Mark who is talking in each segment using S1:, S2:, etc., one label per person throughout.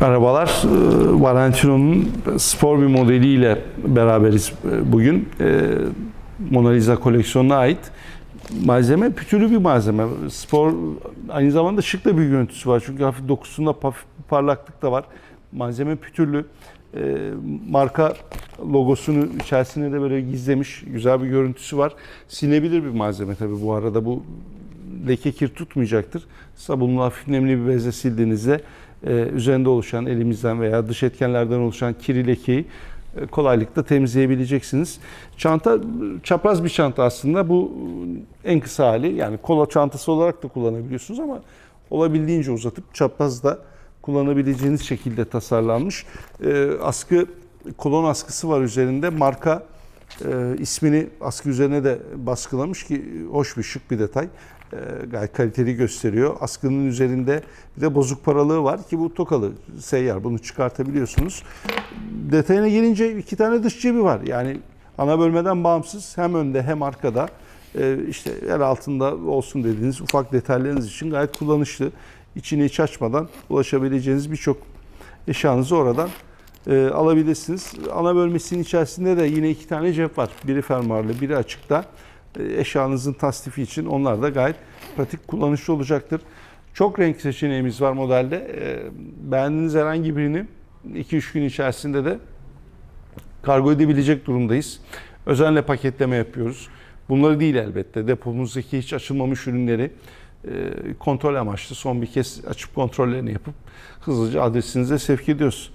S1: Merhabalar. Ee, Valentino'nun spor bir modeliyle beraberiz e, bugün. Ee, Mona Lisa koleksiyonuna ait malzeme pütürlü bir malzeme. Spor aynı zamanda şık da bir görüntüsü var. Çünkü hafif dokusunda parlaklık da var. Malzeme pütürlü. Marka logosunu içerisine de böyle gizlemiş. Güzel bir görüntüsü var. Silebilir bir malzeme tabii bu arada. Bu leke kir tutmayacaktır. Sabunlu hafif nemli bir bezle sildiğinizde e, üzerinde oluşan elimizden veya dış etkenlerden oluşan kiri lekeyi e, kolaylıkla temizleyebileceksiniz. Çanta çapraz bir çanta aslında. Bu en kısa hali. Yani kola çantası olarak da kullanabiliyorsunuz ama olabildiğince uzatıp çapraz da kullanabileceğiniz şekilde tasarlanmış. E, askı kolon askısı var üzerinde. Marka e, ismini askı üzerine de baskılamış ki hoş bir şık bir detay. E, gayet kaliteli gösteriyor. Askının üzerinde bir de bozuk paralığı var ki bu tokalı seyyar bunu çıkartabiliyorsunuz. Detayına gelince iki tane dış cebi var. Yani ana bölmeden bağımsız hem önde hem arkada e, işte yer altında olsun dediğiniz ufak detaylarınız için gayet kullanışlı. İçini hiç açmadan ulaşabileceğiniz birçok eşyanızı oradan e, alabilirsiniz. Ana bölmesinin içerisinde de yine iki tane cep var. Biri fermuarlı, biri açıkta. E, eşyanızın tasnifi için onlar da gayet pratik kullanışlı olacaktır. Çok renk seçeneğimiz var modelde. E, beğendiğiniz herhangi birini 2-3 gün içerisinde de kargo edebilecek durumdayız. Özenle paketleme yapıyoruz. Bunları değil elbette. Depomuzdaki hiç açılmamış ürünleri e, kontrol amaçlı son bir kez açıp kontrollerini yapıp hızlıca adresinize sevk ediyoruz.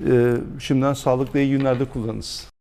S1: E, Şimdiden sağlıklı iyi günlerde kullanınız.